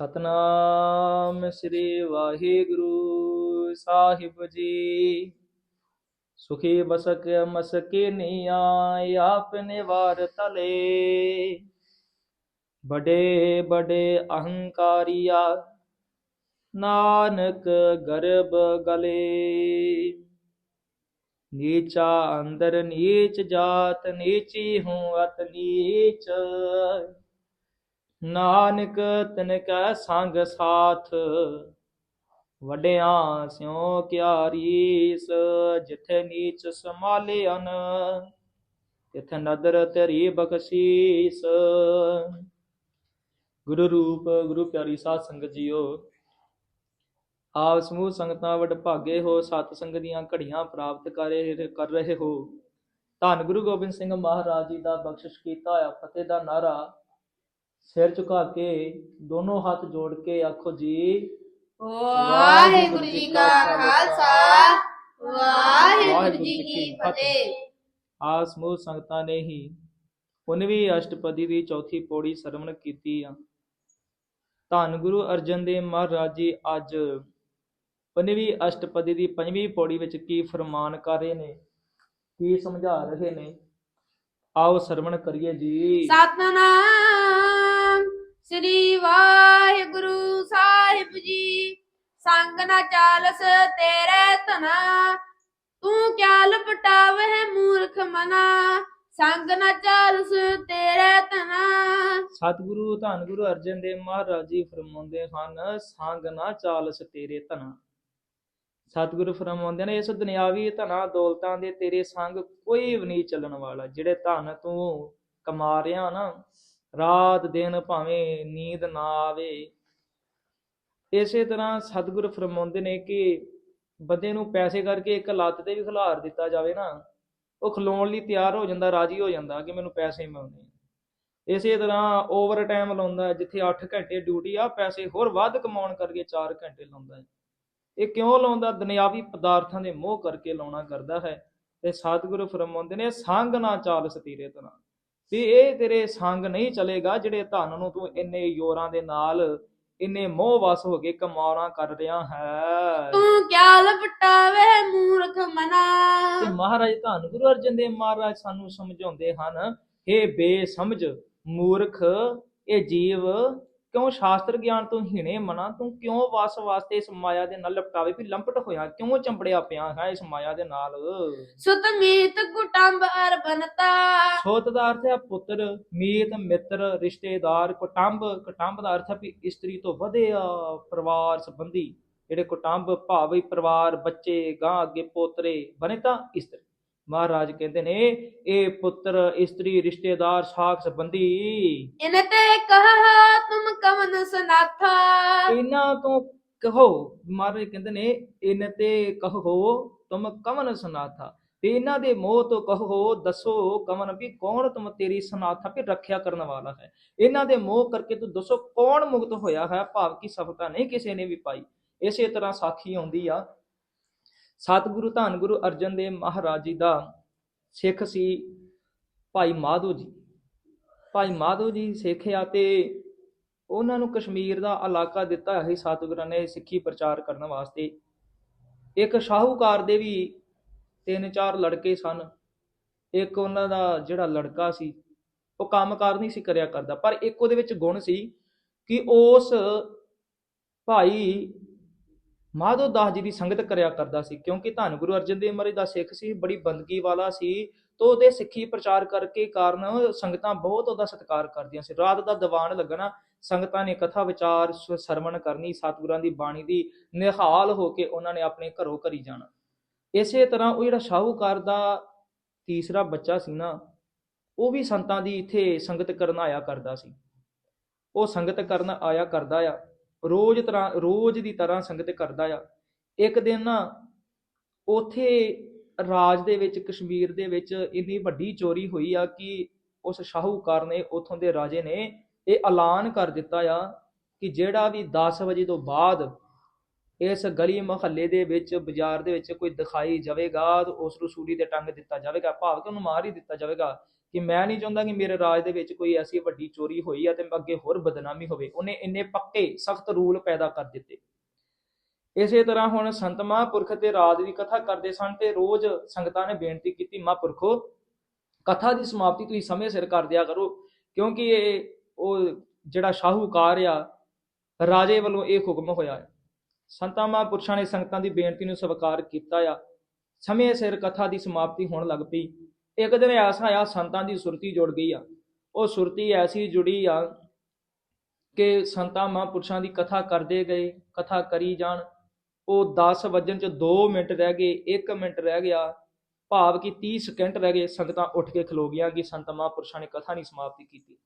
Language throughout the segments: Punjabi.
ਸਤਨਾਮ ਸ੍ਰੀ ਵਾਹਿਗੁਰੂ ਸਾਹਿਬ ਜੀ। ਸੁਖੀ ਬਸਕ ਮਸਕੇ ਨੀਆਂ, ਆਪ ਨਿਵਾਰ ਤਲੇ। ਬੜੇ ਬੜੇ ਅਹੰਕਾਰੀਆ, ਨਾਨਕ ਗਰਬ ਗਲੇ। ਨੀਚਾ ਅੰਦਰ ਨੀਚ ਜਾਤ, ਨੀਚੀ ਹੂੰ ਅਤ ਨੀਚ। ਨਾਨਕ ਤਿਨ ਕੈ ਸੰਗ ਸਾਥ, ਵਡਿਆਂ ਸਿਉ ਕਿਆ ਰੀਸ ਜਿਥੇ ਨੀਚ ਸਮਾਲਿਆਨ ਤਿਥ ਨਦਰ ਤੇਰੀ ਬਖਸ਼ੀਸ। ਗੁਰੂ ਰੂਪ, ਗੁਰੂ ਪਿਆਰੀ ਸਾਧ ਸੰਗਤ ਜੀਓ, ਆਪ ਸਮੂਹ ਸੰਗਤਾਂ ਵਡ ਭਾਗੇ ਹੋ, ਸਤ ਸੰਗ ਦੀਆਂ ਘੜੀਆਂ ਪ੍ਰਾਪਤ ਕਰ ਰਹੇ ਕਰ ਰਹੇ ਹੋ। ਧੰਨ ਗੁਰੂ ਗੋਬਿੰਦ ਸਿੰਘ ਮਹਾਰਾਜ ਜੀ ਦਾ ਬਖਸ਼ਿਸ਼ ਕੀਤਾ ਹੋਇਆ, ਫਤਿਹ ਦਾ ਨਾਰਾ ਸਿਰ ਝੁਕਾ ਕੇ ਦੋਨੋਂ ਹੱਥ ਜੋੜ ਕੇ ਆਖੋ ਜੀ ਵਾਹਿਗੁਰੂ ਜੀ ਕਾ ਖਾਲਸਾ ਵਾਹਿਗੁਰੂ ਜੀ ਕੀ ਫਤਿਹ। ਆ ਸਮੂਹ ਸੰਗਤਾਂ ਨੇ ਹੀ 19ਵੀਂ ਅਸ਼ਟਪਦੀ ਦੀ ਚੌਥੀ ਪੌੜੀ ਸਰਵਣ ਕੀਤੀ ਆ। ਧੰਨ ਗੁਰੂ ਅਰਜਨ ਦੇਵ ਮਹਾਰਾਜ ਜੀ ਅੱਜ 19ਵੀਂ ਅਸ਼ਟਪਦੀ ਦੀ ਪੰਜਵੀਂ ਪੌੜੀ ਵਿੱਚ ਕੀ ਫਰਮਾਨ ਕਰ ਰਹੇ ਨੇ ਕੀ ਸਮਝਾ ਰਹੇ ਨੇ ਆਓ ਸਰਵਣ ਕਰੀਏ ਜੀ। ਸਤਨਾਮ ਸ੍ਰੀ ਵਾਹਿਗੁਰੂ ਸਾਹਿਬ ਜੀ, ਸੰਗ ਨਾ ਚਾਲਸ ਤੇਰੇ ਧਨਾ। ਤੂੰ ਕਿਆ ਲਪਟਾਵੇ ਮੂਰਖ ਮਨਾ, ਸੰਗ ਨਾ ਚਾਲਸ ਤੇਰੇ ਧਨਾ। ਸਤਿਗੁਰੂ, ਧੰਨ ਗੁਰੂ ਅਰਜਨ ਦੇਵ ਮਹਾਰਾਜ ਜੀ ਫਰਮਾਉਂਦੇ ਹਨ, ਸੰਗ ਨਾ ਚਾਲਸ ਤੇਰੇ ਧਨਾ। ਸਤਿਗੁਰੂ ਫਰਮਾਉਂਦੇ ਨੇ, ਇਸ ਦੁਨਿਆਵੀ ਧਨਾ ਦੌਲਤਾਂ ਦੇ ਤੇਰੇ ਸੰਗ ਕੋਈ ਵੀ ਨਹੀਂ ਚੱਲਣ ਵਾਲਾ, ਜਿਹੜੇ ਧਨ ਤੂੰ ਕਮਾ ਰਿਹਾ ਨਾ ਰਾਤ ਦਿਨ ਭਾਵੇਂ ਨੀਂਦ ਨਾ ਆਵੇ। ਇਸੇ ਤਰ੍ਹਾਂ ਸਤਿਗੁਰ ਫਰਮਾਉਂਦੇ ਨੇ ਕਿ ਬੰਦੇ ਨੂੰ ਪੈਸੇ ਕਰਕੇ ਇੱਕ ਲੱਤ ਤੇ ਵੀ ਖਿਲਾਰ ਦਿੱਤਾ ਜਾਵੇ ਨਾ, ਉਹ ਖਲੋਣ ਲਈ ਤਿਆਰ ਹੋ ਜਾਂਦਾ, ਰਾਜੀ ਹੋ ਜਾਂਦਾ ਕਿ ਮੈਨੂੰ ਪੈਸੇ ਮਿਲਣੇ ਇਸੇ ਤਰ੍ਹਾਂ ਓਵਰ ਟਾਈਮ ਲਾਉਂਦਾ, ਜਿੱਥੇ 8 ਘੰਟੇ ਡਿਊਟੀ ਆ, ਪੈਸੇ ਹੋਰ ਵੱਧ ਕਮਾਉਣ ਕਰਕੇ 4 ਘੰਟੇ ਲਾਉਂਦਾ ਇਹ ਕਿਉਂ ਲਾਉਂਦਾ? ਦੁਨਿਆਵੀ ਪਦਾਰਥਾਂ ਦੇ ਮੋਹ ਕਰਕੇ ਲਾਉਣਾ ਕਰਦਾ ਹੈ। ਤੇ ਸਤਿਗੁਰੂ ਫਰਮਾਉਂਦੇ ਨੇ, ਸੰਗ ਨਾ ਚਾਲ ਸਤੀਰੇ ਤਨਾ। ਵੀ ਇਹ ਤੇਰੇ ਸੰਗ ਨਹੀਂ ਚਲੇਗਾ ਜਿਹੜੇ ਧਨ ਨੂੰ ਤੂੰ ਇੰਨੇ ਯੋਰਾਂ ਦੇ ਨਾਲ ਇੰਨੇ ਮੋਹ ਵਸ ਹੋ ਕੇ ਕਮਾਉਣਾ ਕਰ ਰਿਹਾ ਹੈ। ਤੂੰ ਕਿਆ ਲਪਟਾਵੇ ਮੂਰਖ ਮਨਾ? ਤੇ ਮਹਾਰਾਜ ਧੰਨ ਗੁਰੂ ਅਰਜਨ ਦੇਵ ਮਹਾਰਾਜ ਸਾਨੂੰ ਸਮਝਾਉਂਦੇ ਹਨ ਇਹ ਬੇਸਮਝ ਮੂਰਖ ਇਹ ਜੀਵ ਕਿਉਂ ਸ਼ਾਸਤਰ ਗਿਆਨ ਤੋਂ ਹੀਣੇ ਮਨਾ? ਤੂੰ ਕਿਉਂ ਵਸ ਵਾਸਤੇ ਇਸ ਮਾਇਆ ਦੇ ਨਾਲ ਲਪਟਾਵੇ? ਵੀ ਲੰਪਟ ਹੋਇਆ ਕਿਉਂ ਚੰਬੜਿਆ ਪਿਆ ਹੈ ਇਸ ਮਾਇਆ ਦੇ ਨਾਲ? ਸੁਤ ਮੀਤ ਕੁਟੰਬ ਅਰ ਬਨਤਾ ਸੋਤ ਦਾ ਅਰਥ ਹੈ ਪੁੱਤਰ ਮੀਤ ਮਿੱਤਰ ਰਿਸ਼ਤੇਦਾਰ ਕੁਟੰਬ। ਕੁਟੰਬ ਦਾ ਅਰਥ ਹੈ ਵੀ ਇਸਤਰੀ ਤੋਂ ਵਧਿਆ ਪਰਿਵਾਰ ਸੰਬੰਧੀ। ਜਿਹੜੇ ਕੁਟੰਬ ਭਾਵੇਂ ਪਰਿਵਾਰ ਬੱਚੇ ਗਾਂ ਅੱਗੇ ਪੋਤਰੇ ਬਣੇ ਤਾਂ ਇਸਤਰੀ। ਮਹਾਰਾਜ ਕਹਿੰਦੇ ਨੇ ਇਹ ਪੁੱਤਰ ਇਸਤਰੀ ਰਿਸ਼ਤੇਦਾਰ ਸਾਖ ਸੰਬੰਧੀ। ਇਨ ਤੇ ਕਹਾ ਤੁਮ ਕਵਨ ਸਨਾਥਾ। ਇਹਨਾਂ ਤੋਂ ਕਹੋ ਮਹਾਰਾਜ ਕਹਿੰਦੇ ਨੇ ਇਨ ਤੇ ਕਹੋ ਤੁਮ ਕਵਨ ਸਨਾਥਾ। ਤੇ ਇਹਨਾਂ ਦੇ ਮੋਹ ਤੋਂ ਕਹੋ ਦੱਸੋ ਕਵਨ ਵੀ ਕੌਣ ਤੁਮ ਤੇਰੀ ਸਨਾਥਾ ਵੀ ਰੱਖਿਆ ਕਰਨ ਵਾਲਾ ਹੈ? ਇਹਨਾਂ ਦੇ ਮੋਹ ਕਰਕੇ ਤੂੰ ਦੱਸੋ ਕੌਣ ਮੁਕਤ ਹੋਇਆ ਹੈ? ਭਾਵ ਕੀ ਸਫਲਤਾ ਨਹੀਂ ਕਿਸੇ ਨੇ ਵੀ ਪਾਈ। ਇਸੇ ਤਰ੍ਹਾਂ ਸਾਖੀ ਆਉਂਦੀ ਆ। ਸਤਿਗੁਰੂ ਧੰਨ ਗੁਰੂ ਅਰਜਨ ਦੇਵ ਮਹਾਰਾਜ ਜੀ ਦਾ ਸਿੱਖ ਸੀ ਭਾਈ ਮਾਧੋ ਜੀ। ਭਾਈ ਮਾਧੋ ਜੀ ਸਿੱਖ ਆ ਤੇ ਉਹਨਾਂ ਨੂੰ ਕਸ਼ਮੀਰ ਦਾ ਇਲਾਕਾ ਦਿੱਤਾ ਹੈ ਸਤਿਗੁਰਾਂ ਨੇ ਸਿੱਖੀ ਪ੍ਰਚਾਰ ਕਰਨ ਵਾਸਤੇ। ਇੱਕ ਸ਼ਾਹੂਕਾਰ ਦੇ ਵੀ ਤਿੰਨ ਚਾਰ ਲੜਕੇ ਸਨ। ਇੱਕ ਉਹਨਾਂ ਦਾ ਜਿਹੜਾ ਲੜਕਾ ਸੀ, ਉਹ ਕੰਮਕਾਰ ਨਹੀਂ ਸੀ ਕਰਿਆ ਕਰਦਾ, ਪਰ ਇੱਕ ਉਹਦੇ ਵਿੱਚ ਗੁਣ ਸੀ ਕਿ ਉਸ ਭਾਈ ਮਾਧੋ ਦਾਸ ਜੀ ਦੀ ਸੰਗਤ ਕਰਿਆ ਕਰਦਾ ਸੀ, ਕਿਉਂਕਿ ਧੰਨ ਗੁਰੂ ਅਰਜਨ ਦੇਵ ਮਹਾਰਾਜ ਦਾ ਸਿੱਖ ਸੀ, ਬੜੀ ਬੰਦਗੀ ਵਾਲਾ ਸੀ, ਤੋ ਉਹਦੇ ਸਿੱਖੀ ਪ੍ਰਚਾਰ ਕਰਕੇ ਕਾਰਨ ਸੰਗਤਾਂ ਬਹੁਤ ਉਹਦਾ ਸਤਿਕਾਰ ਕਰਦੀਆਂ ਸੀ। ਰਾਤ ਦਾ ਦੀਵਾਨ ਲੱਗਣਾ, ਸੰਗਤਾਂ ਨੇ ਕਥਾ ਵਿਚਾਰ ਸਰਵਣ ਕਰਨੀ, ਸਤਿਗੁਰਾਂ ਦੀ ਬਾਣੀ ਦੀ ਨਿਹਾਲ ਹੋ ਕੇ ਉਹਨਾਂ ਨੇ ਆਪਣੇ ਘਰੋਂ ਘਰੀ ਜਾਣਾ। ਇਸੇ ਤਰ੍ਹਾਂ ਉਹ ਜਿਹੜਾ ਸ਼ਾਹੂਕਾਰ ਦਾ ਤੀਸਰਾ ਬੱਚਾ ਸੀ ਨਾ, ਉਹ ਵੀ ਸੰਤਾਂ ਦੀ ਇੱਥੇ ਸੰਗਤ ਕਰਨ ਆਇਆ ਕਰਦਾ ਸੀ। ਉਹ ਸੰਗਤ ਕਰਨ ਆਇਆ ਕਰਦਾ ਆ। ਰੋਜ਼ ਤਰ੍ਹਾਂ, ਰੋਜ਼ ਦੀ ਤਰ੍ਹਾਂ ਸੰਗਤ ਕਰਦਾ ਆ। ਇੱਕ ਦਿਨ ਨਾ ਉਥੇ ਰਾਜ ਦੇ ਵਿੱਚ, ਕਸ਼ਮੀਰ ਦੇ ਵਿੱਚ ਇੰਨੀ ਵੱਡੀ ਚੋਰੀ ਹੋਈ ਆ ਕਿ ਉਸ ਸ਼ਾਹੂਕਾਰ ਨੇ ਉਥੋਂ ਦੇ ਰਾਜੇ ਨੇ ਇਹ ਐਲਾਨ ਕਰ ਦਿੱਤਾ ਆ ਕਿ ਜਿਹੜਾ ਵੀ 10 ਵਜੇ ਤੋਂ ਬਾਅਦ ਇਸ ਗਲੀ ਮੁਹੱਲੇ ਦੇ ਵਿੱਚ, ਬਾਜ਼ਾਰ ਦੇ ਵਿੱਚ ਕੋਈ ਦਿਖਾਈ ਜਾਵੇਗਾ ਤਾਂ ਉਸ ਨੂੰ ਸੂਲੀ ਤੇ ਟੰਗ ਦਿੱਤਾ ਜਾਵੇਗਾ, ਭਾਵ ਕਿ ਉਹਨੂੰ ਮਾਰ ਹੀ ਦਿੱਤਾ ਜਾਵੇਗਾ। ਕਿ ਮੈਂ ਨਹੀਂ ਚਾਹੁੰਦਾ ਕਿ ਮੇਰੇ ਰਾਜ ਦੇ ਵਿੱਚ ਕੋਈ ਐਸੀ ਵੱਡੀ ਚੋਰੀ ਹੋਈ ਆ ਤੇ ਅੱਗੇ ਹੋਰ ਬਦਨਾਮੀ ਹੋਵੇ। ਉਹਨੇ ਇੰਨੇ ਪੱਕੇ, ਸਖਤ ਰੂਲ ਪੈਦਾ ਕਰ ਦਿੱਤੇ। ਇਸੇ ਤਰ੍ਹਾਂ ਹੁਣ ਸੰਤ ਮਹਾਂਪੁਰਖ ਤੇ ਰਾਜ ਦੀ ਕਥਾ ਕਰਦੇ ਸਨ ਤੇ ਰੋਜ਼ ਸੰਗਤਾਂ ਨੇ ਬੇਨਤੀ ਕੀਤੀ, ਮਹਾਂਪੁਰਖੋ, ਕਥਾ ਦੀ ਸਮਾਪਤੀ ਤੁਸੀਂ ਸਮੇਂ ਸਿਰ ਕਰ ਦਿਆ ਕਰੋ, ਕਿਉਂਕਿ ਇਹ ਉਹ ਜਿਹੜਾ ਸ਼ਾਹੂਕਾਰ ਆ, ਰਾਜੇ ਵੱਲੋਂ ਇਹ ਹੁਕਮ ਹੋਇਆ ਹੈ ਸੰਤਾਂ ਮਹਾਂਪੁਰਸ਼ਾਂ ਨੇ ਸੰਗਤਾਂ ਦੀ ਬੇਨਤੀ ਨੂੰ ਸਵੀਕਾਰ ਕੀਤਾ ਆ। ਸਮੇਂ ਸਿਰ ਕਥਾ ਦੀ ਸਮਾਪਤੀ ਹੋਣ ਲੱਗ ਪਈ। ਇੱਕ ਦਿਨ ਐਸਾ ਆਇਆ, ਸੰਤਾਂ ਦੀ ਸੁਰਤੀ ਜੁੜ ਗਈ ਆ। ਉਹ ਸੁਰਤੀ ਐਸੀ ਜੁੜੀ ਆ ਕਿ ਸੰਤਾਂ ਮਹਾਂਪੁਰਸ਼ਾਂ ਦੀ ਕਥਾ ਕਰਦੇ ਗਏ, ਕਥਾ ਕਰੀ ਜਾਣ। ਉਹ 10 ਵਜਣ ਚ 2 ਮਿੰਟ ਰਹਿ ਗਏ 1 ਮਿੰਟ ਰਹਿ ਗਿਆ। ਭਾਵ ਕਿ 30 ਸਕਿੰਟ ਰਹਿ ਗਏ, ਸੰਗਤਾਂ ਉੱਠ ਕੇ ਖਲੋ ਗਈਆਂ ਕਿ ਸੰਤ ਮਹਾਂਪੁਰਸ਼ਾਂ ਨੇ ਕਥਾ ਨਹੀਂ ਸਮਾਪਤੀ ਕੀਤੀ।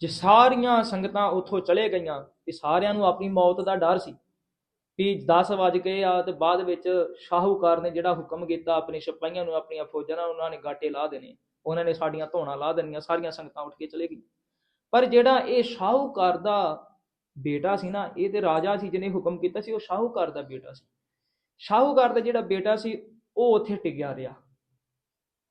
ਜੇ ਸਾਰੀਆਂ ਸੰਗਤਾਂ ਉੱਥੋਂ ਚਲੇ ਗਈਆਂ ਤੇ ਸਾਰਿਆਂ ਨੂੰ ਆਪਣੀ ਮੌਤ ਦਾ ਡਰ ਸੀ। ਵੀ 10 ਵਜ ਗਏ ਆ ਤੇ ਬਾਅਦ ਵਿੱਚ ਸ਼ਾਹੂਕਾਰ ਨੇ ਜਿਹੜਾ ਹੁਕਮ ਕੀਤਾ, ਆਪਣੇ ਸਿਪਾਹੀਆਂ ਨੂੰ, ਆਪਣੀਆਂ ਫੌਜਾਂ ਨਾਲ, ਉਹਨਾਂ ਨੇ ਗਾਟੇ ਲਾ ਦੇਣੇ। ਉਹਨਾਂ ਨੇ ਸਾਡੀਆਂ ਧੋਣਾ ਲਾ ਦੇਣੀਆਂ, ਸਾਰੀਆਂ ਸੰਗਤਾਂ ਉੱਠ ਕੇ ਚਲੇ ਗਈਆਂ। ਪਰ ਜਿਹੜਾ ਇਹ ਸ਼ਾਹੂਕਾਰ ਦਾ ਬੇਟਾ ਸੀ ਨਾ, ਇਹ ਤੇ ਰਾਜਾ ਸੀ ਜਿਹਨੇ ਹੁਕਮ ਕੀਤਾ ਸੀ, ਉਹ ਸ਼ਾਹੂਕਾਰ ਦਾ ਬੇਟਾ ਸੀ। ਸ਼ਾਹੂਕਾਰ ਦਾ ਜਿਹੜਾ ਬੇਟਾ ਸੀ, ਉਹ ਉੱਥੇ ਟਿਕਿਆ ਰਿਹਾ।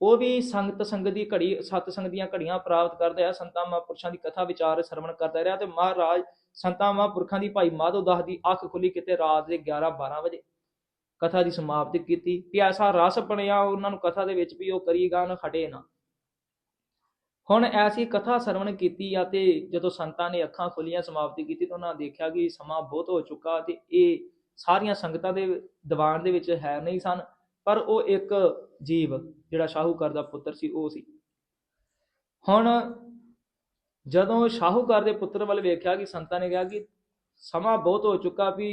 ਉਹ ਵੀ ਸੰਗਤ ਸੰਗ ਦੀ ਘੜੀ, ਸਤ ਸੰਗ ਦੀਆਂ ਘੜੀਆਂ ਪ੍ਰਾਪਤ ਕਰਦਾ ਰਿਹਾ ਸੰਤਾਂ ਮਹਾਂਪੁਰਸ਼ਾਂ ਦੀ ਕਥਾ ਵਿਚਾਰ ਸਰਵਣ ਕਰਦਾ ਰਿਹਾ ਤੇ ਮਹਾਰਾਜ ਸੰਤਾਂ ਮਹਾਂਪੁਰਖਾਂ ਦੀ ਭਾਈ ਮਾਧੋ ਦਾਸ ਦੀ ਅੱਖ ਖੁੱਲੀ ਕਿਤੇ ਰਾਤ ਦੇ 11 12 ਵਜੇ। ਕਥਾ ਦੀ ਸਮਾਪਤੀ ਕੀਤੀ। ਵੀ ਐਸਾ ਰਸ ਬਣਿਆ, ਉਹਨਾਂ ਨੂੰ ਕਥਾ ਦੇ ਵਿੱਚ ਵੀ ਉਹ ਕਰੀ ਗਾਣ ਹਟੇ ਨਾ। ਹੁਣ ਐਸੀ ਕਥਾ ਸਰਵਣ ਕੀਤੀ ਆ ਤੇ ਜਦੋਂ ਸੰਤਾਂ ਨੇ ਅੱਖਾਂ ਖੋਲੀਆਂ ਸਮਾਪਤੀ ਕੀਤੀ ਤਾਂ ਉਹਨਾਂ ਦੇਖਿਆ ਕਿ ਸਮਾਂ ਬਹੁਤ ਹੋ ਚੁੱਕਾ ਤੇ ਇਹ ਸਾਰੀਆਂ ਸੰਗਤਾਂ ਦੇ ਦੀਵਾਨ ਦੇ ਵਿੱਚ ਹੈ ਨਹੀਂ ਸਨ, ਪਰ ਉਹ ਇੱਕ ਜੀਵ ਜਿਹੜਾ ਸ਼ਾਹੂਕਾਰ ਦਾ ਪੁੱਤਰ ਸੀ, ਉਹ ਸੀ। ਹੁਣ ਜਦੋਂ ਸ਼ਾਹੂਕਾਰ ਦੇ ਪੁੱਤਰ ਵੱਲ ਵੇਖਿਆ ਕਿ ਸੰਤਾਂ ਨੇ ਕਿਹਾ ਕਿ ਸਮਾਂ ਬਹੁਤ ਹੋ ਚੁੱਕਾ ਵੀ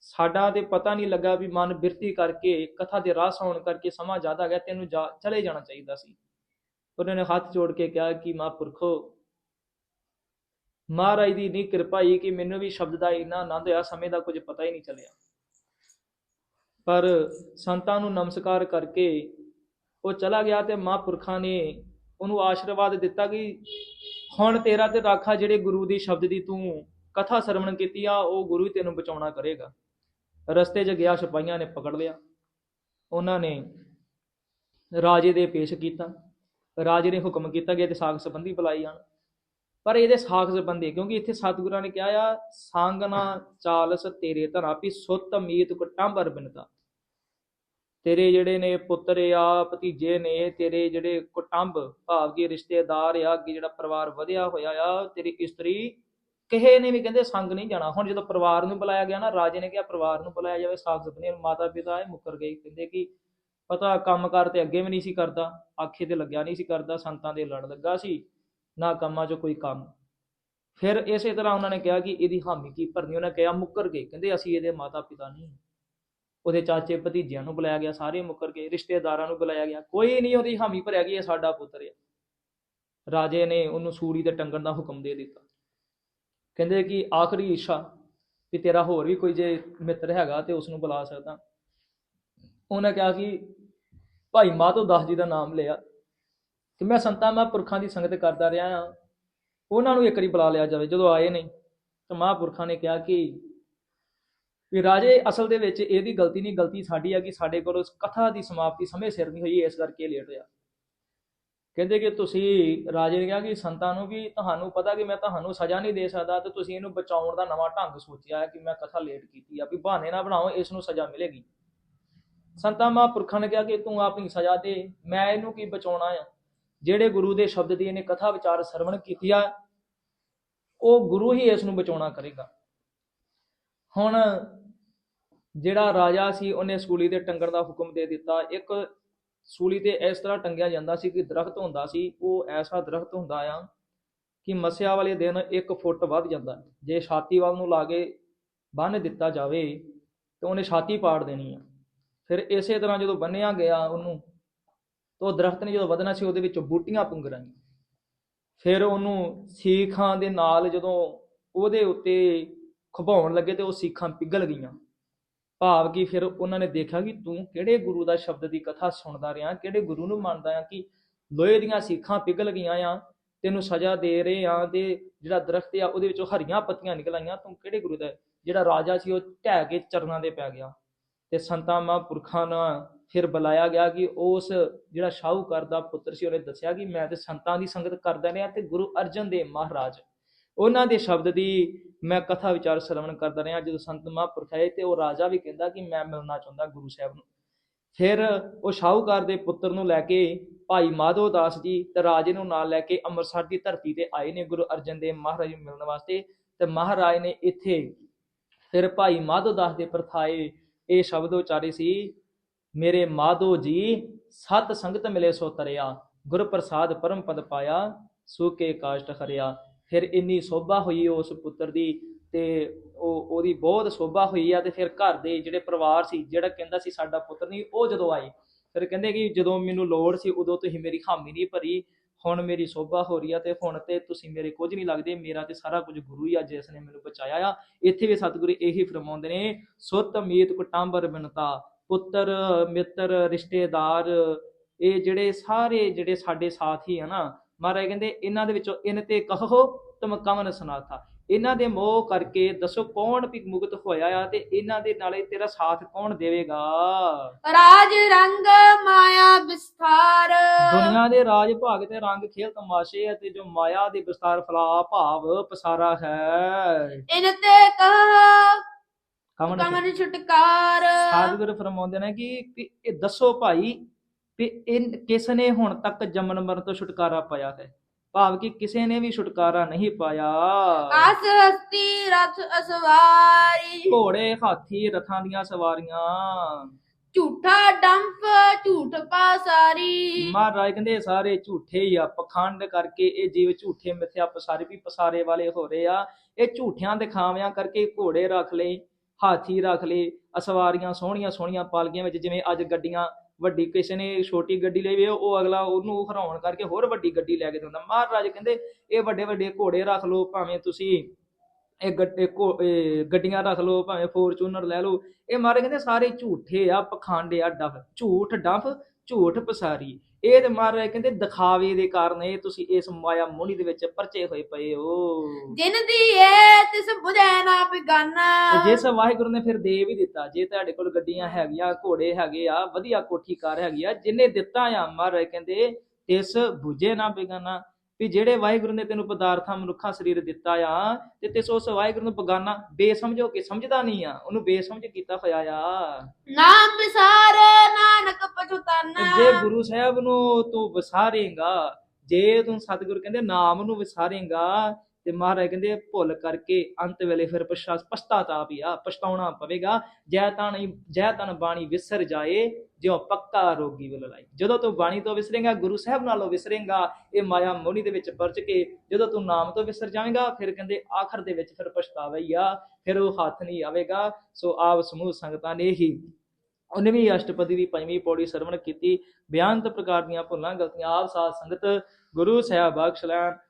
ਸਾਡਾ ਤੇ ਪਤਾ ਨਹੀਂ ਲੱਗਾ ਵੀ ਮਨ ਬਿਰਤੀ ਕਰਕੇ, ਕਥਾ ਦੇ ਰਸ ਹੋਣ ਕਰਕੇ ਸਮਾਂ ਜ਼ਿਆਦਾ ਗਿਆ, ਤੈਨੂੰ ਜਾ, ਚਲੇ ਜਾਣਾ ਚਾਹੀਦਾ ਸੀ। ਉਹਨਾਂ ਨੇ ਹੱਥ ਜੋੜ ਕੇ ਕਿਹਾ ਕਿ ਮਹਾਂਪੁਰਖੋ, ਮਹਾਰਾਜ ਦੀ ਇੰਨੀ ਕਿਰਪਾ ਹੀ ਕਿ ਮੈਨੂੰ ਵੀ ਸ਼ਬਦ ਦਾ ਇੰਨਾ ਆਨੰਦ ਹੋਇਆ, ਸਮੇਂ ਦਾ ਕੁਝ ਪਤਾ ਹੀ ਨਹੀਂ ਚੱਲਿਆ। ਪਰ ਸੰਤਾਂ ਨੂੰ ਨਮਸਕਾਰ ਕਰਕੇ ਉਹ ਚਲਾ ਗਿਆ ਤੇ ਮਹਾਂਪੁਰਖਾਂ ਨੇ ਉਹਨੂੰ ਆਸ਼ੀਰਵਾਦ ਦਿੱਤਾ ਕਿ ਹੁਣ ਤੇਰਾ ਤੇ ਰਾਖਾ ਜਿਹੜੇ ਗੁਰੂ ਦੀ ਸ਼ਬਦ ਦੀ ਤੂੰ ਕਥਾ ਸਰਵਣ ਕੀਤੀ ਆ, ਉਹ ਗੁਰੂ ਹੀ ਤੈਨੂੰ ਬਚਾਉਣਾ ਕਰੇਗਾ। ਰਸਤੇ 'ਚ ਗਿਆ, ਸਿਪਾਹੀਆਂ ਨੇ ਪਕੜ ਲਿਆ। ਉਹਨਾਂ ਨੇ ਰਾਜੇ ਦੇ ਪੇਸ਼ ਕੀਤਾ। ਰਾਜੇ ਨੇ ਹੁਕਮ ਕੀਤਾ ਕਿ ਤੇ ਸਾਖ ਸੰਬੰਧੀ ਬੁਲਾਈ ਜਾਣ। ਪਰ ਇਹਦੇ ਸਾਖ ਸੰਬੰਧੀ, ਕਿਉਂਕਿ ਇੱਥੇ ਸਤਿਗੁਰਾਂ ਨੇ ਕਿਹਾ ਆ ਸੰਗਨਾ ਚਾਲਸ ਤੇਰੇ ਧਰਾ ਵੀ ਸੁੱਤ ਮੀਤ ਕੁਟੰਬਰ ਬਿਨਤਾ ਤੇਰੇ ਜਿਹੜੇ ਨੇ ਪੁੱਤਰ ਆ, ਭਤੀਜੇ ਨੇ, ਤੇਰੇ ਜਿਹੜੇ ਕੁਟੰਬ ਭਾਵ ਕਿ ਰਿਸ਼ਤੇਦਾਰ ਆ, ਅੱਗੇ ਜਿਹੜਾ ਪਰਿਵਾਰ ਵਧਿਆ ਹੋਇਆ ਆ, ਤੇਰੀ ਇਸਤਰੀ ਕਿਸੇ ਨੇ ਵੀ ਕਹਿੰਦੇ ਸੰਗ ਨਹੀਂ ਜਾਣਾ। ਹੁਣ ਜਦੋਂ ਪਰਿਵਾਰ ਨੂੰ ਬੁਲਾਇਆ ਗਿਆ ਨਾ, ਰਾਜੇ ਨੇ ਕਿਹਾ ਪਰਿਵਾਰ ਨੂੰ ਬੁਲਾਇਆ ਜਾਵੇ ਸਾਖ ਸੰਬੰਧੀ ਮਾਤਾ ਪਿਤਾ ਇਹ ਮੁੱਕਰ ਗਏ। ਕਹਿੰਦੇ ਕਿ ਪਤਾ ਕੰਮ ਕਰ ਤੇ ਅੱਗੇ ਵੀ ਨਹੀਂ ਸੀ ਕਰਦਾ, ਆਖੇ ਤੇ ਲੱਗਿਆ ਨਹੀਂ ਸੀ ਕਰਦਾ, ਸੰਤਾਂ ਦੇ ਲੜ ਲੱਗਾ ਸੀ, ਨਾ ਕੰਮਾਂ 'ਚ ਕੋਈ ਕੰਮ। ਫਿਰ ਇਸੇ ਤਰ੍ਹਾਂ ਉਹਨਾਂ ਨੇ ਕਿਹਾ ਕਿ ਇਹਦੀ ਹਾਮੀ ਕੀ ਭਰਨੀ, ਉਹਨਾਂ ਕਿਹਾ ਮੁੱਕਰ ਗਏ। ਕਹਿੰਦੇ ਅਸੀਂ ਇਹਦੇ ਮਾਤਾ ਪਿਤਾ ਨਹੀਂ। ਉਹਦੇ ਚਾਚੇ ਭਤੀਜਿਆਂ ਨੂੰ ਬੁਲਾਇਆ ਗਿਆ, ਸਾਰੇ ਮੁੱਕਰ ਗਏ, ਰਿਸ਼ਤੇਦਾਰਾਂ ਨੂੰ ਬੁਲਾਇਆ ਗਿਆ। ਕੋਈ ਨਹੀਂ ਉਹਦੀ ਹਾਮੀ ਭਰਿਆ ਕਿ ਇਹ ਸਾਡਾ ਪੁੱਤਰ ਹੈ। ਰਾਜੇ ਨੇ ਉਹਨੂੰ ਸੂਲੀ ਤੇ ਟੰਗਣ ਦਾ ਹੁਕਮ ਦੇ ਦਿੱਤਾ। ਕਹਿੰਦੇ ਕਿ ਆਖਰੀ ਇੱਛਾ ਵੀ ਤੇਰਾ ਹੋਰ ਵੀ ਕੋਈ ਜੇ ਮਿੱਤਰ ਹੈਗਾ ਤੇ ਉਸ ਨੂੰ ਬੁਲਾ ਸਕਦਾ। ਉਹਨੇ ਕਿਹਾ ਕਿ ਭਾਈ ਮਾਧੋ ਦਾਸ ਜੀ ਦਾ ਨਾਮ ਲਿਆ ਕਿ ਮੈਂ ਸੰਤਾਂ ਮਹਾਂਪੁਰਖਾਂ ਦੀ ਸੰਗਤ ਕਰਦਾ ਰਿਹਾ ਆ ਉਹਨਾਂ ਨੂੰ ਇੱਕ ਵਾਰੀ ਬੁਲਾ ਲਿਆ ਜਾਵੇ, ਜਦੋਂ ਆਏ ਨਹੀਂ ਤਾਂ ਮਹਾਂਪੁਰਖਾਂ ਨੇ ਕਿਹਾ ਕਿ ਵੀ ਰਾਜੇ, ਅਸਲ ਦੇ ਵਿੱਚ ਇਹਦੀ ਗਲਤੀ ਨਹੀਂ, ਗਲਤੀ ਸਾਡੀ ਆ ਕਿ ਸਾਡੇ ਕੋਲ ਉਸ ਕਥਾ ਦੀ ਸਮਾਪਤੀ ਸਮੇਂ ਸਿਰ ਨਹੀਂ ਹੋਈ, ਇਸ ਕਰਕੇ ਲੇਟ ਹੋਇਆ। ਕਹਿੰਦੇ ਕਿ ਤੁਸੀਂ ਰਾਜੇ ਨੇ ਕਿਹਾ ਕਿ ਸੰਤਾਂ ਨੂੰ ਵੀ ਤੁਹਾਨੂੰ ਪਤਾ ਕਿ ਮੈਂ ਤੁਹਾਨੂੰ ਸਜ਼ਾ ਨਹੀਂ ਦੇ ਸਕਦਾ ਤੇ ਤੁਸੀਂ ਇਹਨੂੰ ਬਚਾਉਣ ਦਾ ਨਵਾਂ ਢੰਗ ਸੋਚਿਆ ਕਿ ਮੈਂ ਕਥਾ ਲੇਟ ਕੀਤੀ ਆ ਵੀ ਬਹਾਨੇ ਨਾ ਬਣਾਓ, ਇਸ ਨੂੰ ਸਜ਼ਾ ਮਿਲੇਗੀ। ਸੰਤਾਂ ਮਹਾਂਪੁਰਖਾਂ ਨੇ ਕਿਹਾ ਕਿ ਤੂੰ ਆਪਣੀ ਸਜ਼ਾ ਦੇ, ਮੈਂ ਇਹਨੂੰ ਕੀ ਬਚਾਉਣਾ ਆ? ਜਿਹੜੇ ਗੁਰੂ ਦੇ ਸ਼ਬਦ ਦੀ ਇਹਨੇ ਕਥਾ ਵਿਚਾਰ ਸਰਵਣ ਕੀਤੀ ਆ, ਉਹ ਗੁਰੂ ਹੀ ਇਸ ਨੂੰ ਬਚਾਉਣਾ ਕਰੇਗਾ। ਹੁਣ ਜਿਹੜਾ ਰਾਜਾ ਸੀ, ਉਹਨੇ ਸੂਲੀ 'ਤੇ ਟੰਗਣ ਦਾ ਹੁਕਮ ਦੇ ਦਿੱਤਾ। ਇੱਕ ਸੂਲੀ ਤੇ ਇਸ ਤਰ੍ਹਾਂ ਟੰਗਿਆ ਜਾਂਦਾ ਸੀ ਕਿ ਦਰਖਤ ਹੁੰਦਾ ਸੀ, ਉਹ ਐਸਾ ਦਰਖਤ ਹੁੰਦਾ ਆ ਕਿ ਮਸਿਆ ਵਾਲੇ ਦਿਨ 1 ਫੁੱਟ ਵੱਧ ਜਾਂਦਾ। ਜੇ ਛਾਤੀ ਵੱਲ ਨੂੰ ਲਾ ਕੇ ਬੰਨ ਦਿੱਤਾ ਜਾਵੇ, ਤਾਂ ਉਹਨੇ ਛਾਤੀ ਪਾੜ ਦੇਣੀ ਆ। ਫਿਰ ਇਸੇ ਤਰ੍ਹਾਂ ਜਦੋਂ ਬੰਨਿਆ ਗਿਆ ਉਹਨੂੰ, ਤਾਂ ਉਹ ਦਰਖਤ ਨੇ ਜਦੋਂ ਵਧਣਾ ਸੀ, ਉਹਦੇ ਵਿੱਚੋਂ ਬੂਟੀਆਂ ਪੁੰਗਰਾਈਆਂ। ਫਿਰ ਉਹਨੂੰ ਸੀਖਾਂ ਦੇ ਨਾਲ ਜਦੋਂ ਉਹਦੇ ਉੱਤੇ ਖੁਭਾਉਣ ਲੱਗੇ ਤੇ ਉਹ ਸੀਖਾਂ ਪਿਘਲ ਗਈਆਂ। ਭਾਵ ਕਿ ਫਿਰ ਉਹਨਾਂ ਨੇ ਦੇਖਿਆ ਕਿ ਤੂੰ ਕਿਹੜੇ ਗੁਰੂ ਦਾ ਸ਼ਬਦ ਦੀ ਕਥਾ ਸੁਣਦਾ ਰਿਹਾ, ਕਿਹੜੇ ਗੁਰੂ ਨੂੰ ਮੰਨਦਾ ਆ ਕਿ ਲੋਹੇ ਦੀਆਂ ਸੀਖਾਂ ਪਿਘਲ ਗਈਆਂ ਆ, ਤੈਨੂੰ ਸਜ਼ਾ ਦੇ ਰਹੇ ਆ ਤੇ ਜਿਹੜਾ ਦਰਖਤ ਆ ਉਹਦੇ ਵਿੱਚੋਂ ਹਰੀਆਂ ਪੱਤੀਆਂ ਨਿਕਲ ਆਈਆਂ, ਤੂੰ ਕਿਹੜੇ ਗੁਰੂ ਦਾ ਜਿਹੜਾ ਰਾਜਾ ਸੀ ਉਹ ਢਹਿ ਕੇ ਚਰਨਾਂ ਦੇ ਪੈ ਗਿਆ ਤੇ ਸੰਤਾਂ ਮਹਾਂਪੁਰਖਾਂ ਨਾਲ ਫਿਰ ਬੁਲਾਇਆ ਗਿਆ ਕਿ ਉਸ ਜਿਹੜਾ ਸ਼ਾਹੂਕਾਰ ਦਾ ਪੁੱਤਰ ਸੀ ਉਹਨੇ ਦੱਸਿਆ ਕਿ ਮੈਂ ਤੇ ਸੰਤਾਂ ਦੀ ਸੰਗਤ ਕਰਦਾ ਰਿਹਾ ਤੇ ਗੁਰੂ ਅਰਜਨ ਦੇਵ ਮਹਾਰਾਜ ਉਹਨਾਂ ਦੇ ਸ਼ਬਦ ਦੀ ਮੈਂ ਕਥਾ ਵਿਚਾਰ ਸਰਵਣ ਕਰਦਾ ਰਿਹਾ। ਜਦੋਂ ਸੰਤ ਮਹਾਂਪੁਰਖ ਆਏ ਤੇ ਉਹ ਰਾਜਾ ਵੀ ਕਹਿੰਦਾ ਕਿ ਮੈਂ ਮਿਲਣਾ ਚਾਹੁੰਦਾ ਗੁਰੂ ਸਾਹਿਬ ਨੂੰ। ਫਿਰ ਉਹ ਸ਼ਾਹੂਕਾਰ ਦੇ ਪੁੱਤਰ ਨੂੰ ਲੈ ਕੇ ਭਾਈ ਮਾਧੋ ਦਾਸ ਜੀ ਤੇ ਰਾਜੇ ਨੂੰ ਨਾਲ ਲੈ ਕੇ ਅੰਮ੍ਰਿਤਸਰ ਦੀ ਧਰਤੀ ਤੇ ਆਏ ਨੇ ਗੁਰੂ ਅਰਜਨ ਦੇਵ ਮਹਾਰਾਜ ਨੂੰ ਮਿਲਣ ਵਾਸਤੇ ਤੇ ਮਹਾਰਾਜ ਨੇ ਇੱਥੇ ਫਿਰ ਭਾਈ ਮਾਧੋ ਦਾਸ ਦੇ ਪ੍ਰਥਾਏ ਇਹ ਸ਼ਬਦ ਉਚਾਰੇ ਸੀ, ਮੇਰੇ ਮਾਧੋ ਜੀ, ਸਤ ਸੰਗਤ ਮਿਲੇ ਸੋ ਤਰਿਆ ਗੁਰ ਪ੍ਰਸਾਦ ਪਰਮ ਪਦ ਪਾਇਆ ਸੂਕੇ ਕਾਸ਼ਟ ਹਰਿਆ। ਫਿਰ ਇੰਨੀ ਸੋਭਾ ਹੋਈ ਉਸ ਪੁੱਤਰ ਦੀ ਤੇ ਉਹ, ਉਹਦੀ ਬਹੁਤ ਸੋਭਾ ਹੋਈ ਆ ਤੇ ਫਿਰ ਘਰ ਦੇ ਜਿਹੜੇ ਪਰਿਵਾਰ ਸੀ, ਜਿਹੜਾ ਕਹਿੰਦਾ ਸੀ ਸਾਡਾ ਪੁੱਤਰ ਨਹੀਂ, ਉਹ ਜਦੋਂ ਆਏ, ਫਿਰ ਕਹਿੰਦੇ ਕਿ ਜਦੋਂ ਮੈਨੂੰ ਲੋੜ ਸੀ ਉਦੋਂ ਤੁਸੀਂ ਮੇਰੀ ਹਾਮੀ ਨਹੀਂ ਭਰੀ, ਹੁਣ ਮੇਰੀ ਸੋਭਾ ਹੋ ਰਹੀ ਆ ਤੇ ਹੁਣ ਤੇ ਤੁਸੀਂ ਮੇਰੇ ਕੁਝ ਨਹੀਂ ਲੱਗਦੇ, ਮੇਰਾ ਤੇ ਸਾਰਾ ਕੁਝ ਗੁਰੂ ਹੀ ਆ ਜਿਸ ਨੇ ਮੈਨੂੰ ਬਚਾਇਆ ਆ। ਇੱਥੇ ਵੀ ਸਤਿਗੁਰੂ ਇਹੀ ਫਰਮਾਉਂਦੇ ਨੇ, ਸੁੱਤ ਮੀਤ ਕੁਟਾਂਬਰ ਬਿਨਤਾ, ਪੁੱਤਰ, ਮਿੱਤਰ, ਰਿਸ਼ਤੇਦਾਰ, ਇਹ ਜਿਹੜੇ ਸਾਰੇ ਜਿਹੜੇ ਸਾਡੇ ਸਾਥੀ ਆ ਨਾ ਮਹਾਰਾਜ ਕਹਿੰਦੇ ਇਹਨਾਂ ਦੇ ਵਿੱਚੋਂ ਇਨ ਤੇ ਕਹੋ ਤੁਮ ਕਵਨ ਸੁਨਾਥਾ। ਇਹਨਾਂ ਦੇ ਮੋਹ ਕਰਕੇ ਦੱਸੋ ਕੌਣ ਵੀ ਮੁਕਤ ਹੋਇਆ ਆ ਤੇ ਇਹਨਾਂ ਦੇ ਨਾਲੇ ਤੇਰਾ ਸਾਥ ਕੌਣ ਦੇਵੇਗਾ? ਰਾਜ ਰੰਗ ਮਾਇਆ ਵਿਸਥਾਰ। ਦੁਨੀਆ ਦੇ ਰਾਜ ਭਾਗ ਤੇ ਰੰਗ ਖੇਲ ਤਮਾਸ਼ੇ ਅਤੇ ਜੋ ਮਾਇਆ ਦੇ ਵਿਸਤਾਰ ਫਲਾ ਭਾਵ ਪਸਾਰਾ ਹੈ। ਇਨ ਤੇ ਕਹ ਕਮਨ ਛੁਟਕਾਰ। ਸਾਧਗੁਰ ਫਰਮਾਉਂਦੇ ਨੇ ਕਿ ਇਹ ਦੱਸੋ ਭਾਈ ਵੀ ਇਹ ਕਿਸ ਨੇ ਹੁਣ ਤੱਕ ਜੰਮਨ ਮਰਨ ਤੋਂ ਛੁਟਕਾਰਾ ਪਾਇਆ ਹੈ। ਭਾਵ ਕਿ ਕਿਸੇ ਨੇ ਵੀ ਛੁਟਕਾਰਾ ਨਹੀਂ ਪਾਇਆ। ਆਸ ਹਸਤੀ ਰਥ ਅਸਵਾਰੀ। ਘੋੜੇ ਹਾਥੀ ਰਥਾਂ ਦੀਆਂ ਸਵਾਰੀਆਂ। ਝੂਠਾ ਡੰਫ ਝੂਠ ਪਾਸਾਰੀ। ਮਹਾਰਾਜ ਕਹਿੰਦੇ ਸਾਰੇ ਝੂਠੇ ਹੀ ਆ ਪਖੰਡ ਕਰਕੇ ਇਹ ਜੀਵ ਝੂਠੇ ਮਿੱਥਿਆ ਪਸਾਰੇ ਵੀ ਪਸਾਰੇ ਵਾਲੇ ਹੋ ਰਹੇ ਆ। ਇਹ ਝੂਠਿਆਂ ਦਿਖਾਵਿਆਂ ਕਰਕੇ ਘੋੜੇ ਰੱਖ ਲਏ ਹਾਥੀ ਰੱਖ ਲਏ ਅਸਵਾਰੀਆਂ ਸੋਹਣੀਆਂ ਸੋਹਣੀਆਂ ਪਾਲਕੀਆਂ ਵਿੱਚ ਜਿਵੇਂ ਅੱਜ ਗੱਡੀਆਂ ਵੱਡੀ ਕਿਸੇ ਨੇ ਛੋਟੀ ਗੱਡੀ ਲਈ ਵੀ ਉਹ ਅਗਲਾ ਉਹਨੂੰ ਹਰਾਉਣ ਕਰਕੇ ਹੋਰ ਵੱਡੀ ਗੱਡੀ ਲੈ ਕੇ ਦਿੰਦਾ। ਮਹਾਰਾਜ ਕਹਿੰਦੇ, ਇਹ ਵੱਡੇ ਵੱਡੇ ਘੋੜੇ ਰੱਖ ਲਓ, ਭਾਵੇਂ ਤੁਸੀਂ ਇਹ ਗੱਡੇ ਇਹ ਗੱਡੀਆਂ ਰੱਖ ਲਓ, ਭਾਵੇਂ ਫੋਰਚੂਨਰ ਲੈ ਲਓ। ਇਹ ਮਾਰੇ ਕਹਿੰਦੇ, ਸਾਰੇ ਝੂਠੇ ਆ, ਪਖੰਡ ਆ, ਡਫ। ਝੂਠ ਡਫ, ਝੂਠ ਪਸਾਰੀ। ਇਹ ਤੇ ਮਹਾਰਾਜ ਕਹਿੰਦੇ ਦਿਖਾਵੇ ਦੇ ਕਾਰਨ ਇਹ ਤੁਸੀਂ ਇਸ ਮਾਇਆ ਮੋਹਣੀ ਦੇ ਵਿੱਚ ਪਰਚੇ ਹੋਏ ਪਏ ਹੋ। ਜਿਨ ਦੀ ਏ ਤਿਸ ਬੁਝੈ ਨਾ ਬਿਗਾਨਾ। ਜਿਸ ਵਾਹਿਗੁਰੂ ਨੇ ਫਿਰ ਦੇ ਵੀ ਦਿੱਤਾ ਜੇ ਤੁਹਾਡੇ ਕੋਲ ਗੱਡੀਆਂ ਹੈਗੀਆਂ ਘੋੜੇ ਹੈਗੇ ਆ ਵਧੀਆ ਕੋਠੀ ਕਾਰ ਹੈਗੀ ਆ ਜਿਨੇ ਦਿੱਤਾ ਆ ਮਹਾਰਾਜ ਕਹਿੰਦੇ ਤਿਸ ਬੁਝੇ ਨਾ ਬਿਗਾਨਾ। ਵੀ ਜਿਹੜੇ ਵਾਹਿਗੁਰੂ ਨੇ ਤੈਨੂੰ ਪਦਾਰਥਾਂ ਮਨੁੱਖਾ ਸਰੀਰ ਦਿੱਤਾ ਆ ਤੇ ਤਿਸ ਉਸ ਵਾਹਿਗੁਰੂ ਨੂੰ ਬਗਾਨਾ ਬੇਸਮਝੋ ਕੇ ਸਮਝਦਾ ਨਹੀਂ ਆ। ਉਹਨੂੰ ਬੇਸਮਝ ਕੀਤਾ ਹੋਇਆ ਆ। ਨਾਮ ਵਿਸਾਰ ਨਾਨਕ ਤੇ ਪਛੁਤਾਨਾ ਜੇ ਗੁਰੂ ਸਾਹਿਬ ਨੂੰ ਤੂੰ ਵਿਸਾਰੇਂਗਾ ਜੇ ਤੂੰ ਸਤਿਗੁਰੂ ਕਹਿੰਦੇ ਨਾਮ ਨੂੰ ਵਿਸਾਰੇਂਗਾ ਤੇ ਮਹਾਰਾਜ ਕਹਿੰਦੇ ਭੁੱਲ ਕਰਕੇ ਅੰਤ ਵੇਲੇ ਫਿਰ ਪਛਤਾ ਪਛਤਾਤਾਪ ਆ, ਪਛਤਾਉਣਾ ਪਵੇਗਾ। ਜੈ ਤਨ ਜੈ ਤਨ ਬਾਣੀ ਵਿਸਰ ਜਾਏ, ਜਿਉ ਪੱਕਾ ਰੋਗੀ ਵਿਲ ਲਾਈ ਜਦੋਂ ਤੂੰ ਬਾਣੀ ਤੋਂ ਵਿਸਰੇਂਗਾ, ਗੁਰੂ ਸਾਹਿਬ ਨਾਲੋਂ ਵਿਸਰੇਂਗਾ, ਇਹ ਮਾਇਆ ਮੋਹਣੀ ਦੇ ਵਿੱਚ ਪਰਚ ਕੇ, ਜਦੋਂ ਤੂੰ ਨਾਮ ਤੋਂ ਵਿਸਰ ਜਾਵੇਂਗਾ, ਫਿਰ ਕਹਿੰਦੇ ਆਖਰ ਦੇ ਵਿੱਚ ਫਿਰ ਪਛਤਾਵਾ ਹੀ ਆ, ਫਿਰ ਉਹ ਹੱਥ ਨਹੀਂ ਆਵੇਗਾ। ਸੋ ਆਪ ਸਮੂਹ ਸੰਗਤਾਂ ਨੇ ਹੀ ਉਨਵੀਂ ਅਸ਼ਟਪਦੀ ਦੀ ਪੰਜਵੀਂ ਪੌੜੀ ਸਰਵਣ ਕੀਤੀ। ਬਿਆਨਤ ਪ੍ਰਕਾਰ ਦੀਆਂ ਭੁੱਲਾਂ, ਗਲਤੀਆਂ, ਆਪ ਸਾਧ ਸੰਗਤ, ਗੁਰੂ ਸਾਹਿਬ ਬਖਸ਼ ਲੈਣ